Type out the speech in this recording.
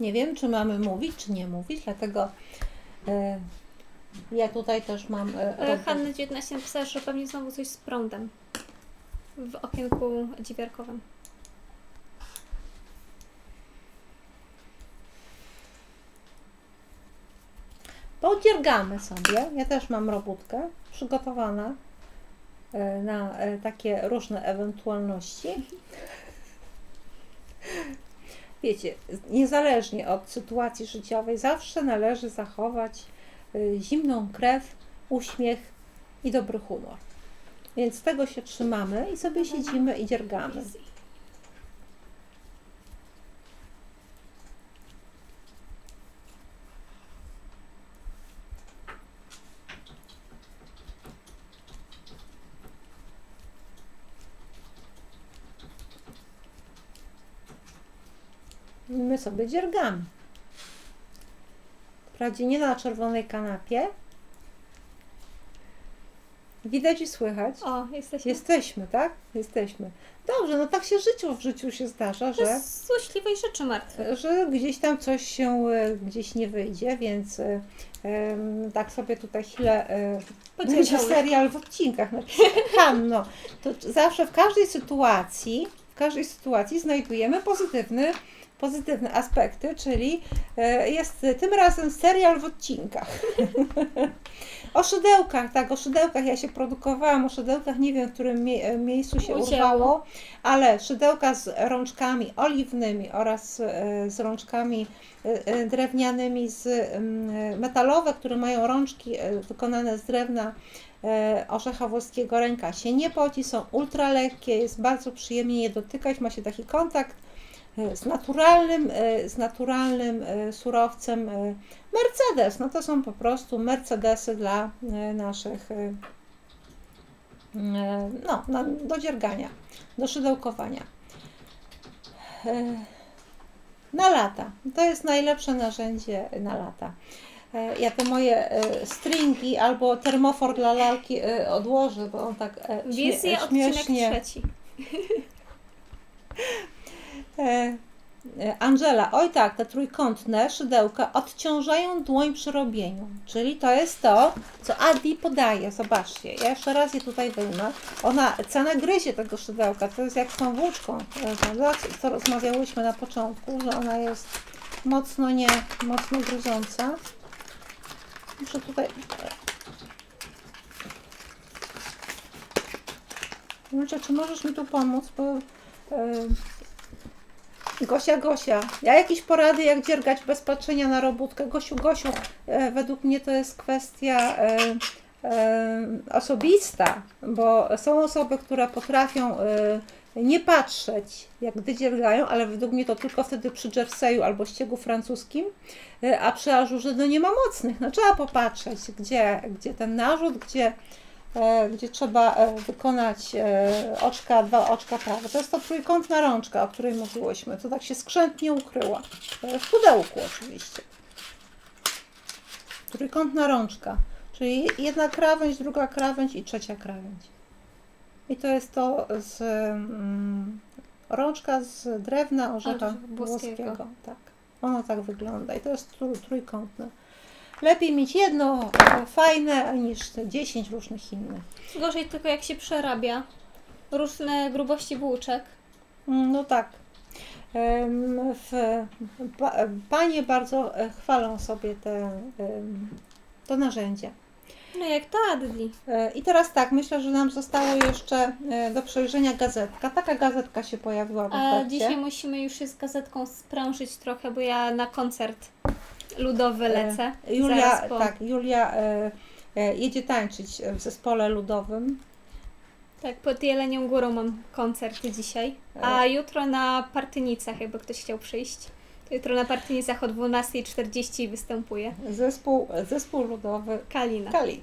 Nie wiem, czy mamy mówić, czy nie mówić, dlatego e, ja tutaj też mam. E, E, Hanna 19 napisała, że pewnie znowu coś z prądem w okienku dźwiarkowym. Podziergamy sobie. Ja też mam robótkę przygotowana e, na e, takie różne ewentualności. Wiecie, niezależnie od sytuacji życiowej, zawsze należy zachować e, zimną krew, uśmiech i dobry humor. Więc tego się trzymamy i sobie siedzimy i dziergamy. My sobie dziergamy. Wprawdzie nie na czerwonej kanapie. Widać i słychać. O, jesteśmy. Jesteśmy, tak? Jesteśmy. Dobrze, no tak się życiu w życiu się zdarza, To że, jest złośliwej rzeczy martwe. że gdzieś tam coś się e, gdzieś nie wyjdzie, więc em, tak sobie tutaj chwilę e, będzie serial w odcinkach napisałam. No, to zawsze w każdej sytuacji, w każdej sytuacji znajdujemy pozytywny, pozytywne aspekty, czyli e, jest tym razem serial w odcinkach. O szydełkach, tak, o szydełkach ja się produkowałam, o szydełkach nie wiem w którym mie- e, miejscu się urwało, ale szydełka z rączkami oliwnymi oraz e, z rączkami drewnianymi, z mm, metalowe, które mają rączki wykonane z drewna orzecha włoskiego, ręka się nie poci, są ultra lekkie, jest bardzo przyjemnie je dotykać, ma się taki kontakt z naturalnym, e, z naturalnym e, surowcem e, Mercedes, no to są po prostu Mercedesy dla e, naszych e, e, no, na, do dziergania, do szydełkowania. E, Na lata. To jest najlepsze narzędzie na lata. E, Ja te moje e, stringi albo termofor dla lalki e, odłożę, bo on tak e, śmie- odcinek śmiesznie trzeci. E, e, Angela, oj tak, te trójkątne szydełka odciążają dłoń przy robieniu. Czyli to jest to, co Adi podaje. Zobaczcie, ja jeszcze raz je tutaj wyjmę. Ona cena gryzie tego szydełka. To jest jak z tą włóczką? Co, rozmawiałyśmy na początku, że ona jest mocno nie, mocno gryząca. Muszę tutaj... Julcia, czy możesz mi tu pomóc, bo... e, Gosia, Gosia, ja jakieś porady, jak dziergać bez patrzenia na robótkę. Gosiu, Gosiu, e, według mnie to jest kwestia e, e, osobista, bo są osoby, które potrafią e, nie patrzeć, jak gdy dziergają, ale według mnie to tylko wtedy przy jerseyu albo ściegu francuskim, e, a przy ażurze no nie ma mocnych. No trzeba popatrzeć, gdzie, gdzie ten narzut, gdzie gdzie trzeba e, wykonać e, oczka, dwa oczka prawe. To jest ta trójkątna rączka, o której mówiłyśmy. To tak się skrzętnie ukryła. E, W pudełku oczywiście. Trójkątna rączka, czyli jedna krawędź, druga krawędź i trzecia krawędź. I to jest to z mm, rączka z drewna orzecha włoskiego. Tak. Ono tak wygląda i to jest trój, trójkątne. Lepiej mieć jedno fajne niż te 10 różnych innych. Gorzej tylko jak się przerabia. Różne grubości włóczek. Mm, No tak. Panie bardzo e, chwalą sobie te, to narzędzie. No jak to Adli. E, I teraz tak, myślę, że nam zostało jeszcze e, do przejrzenia gazetka. Taka gazetka się pojawiła w A dzisiaj musimy już się z gazetką sprężyć trochę, bo ja na koncert ludowy lecę. E, Julia, zaraz po, tak, Julia e, e, jedzie tańczyć w zespole ludowym. tak, pod Jelenią Górą mam koncert dzisiaj. A jutro na Partynicach, jakby ktoś chciał przyjść. To jutro na Partynicach o 12.40 występuje Zespół, zespół ludowy Kalina. Kalina.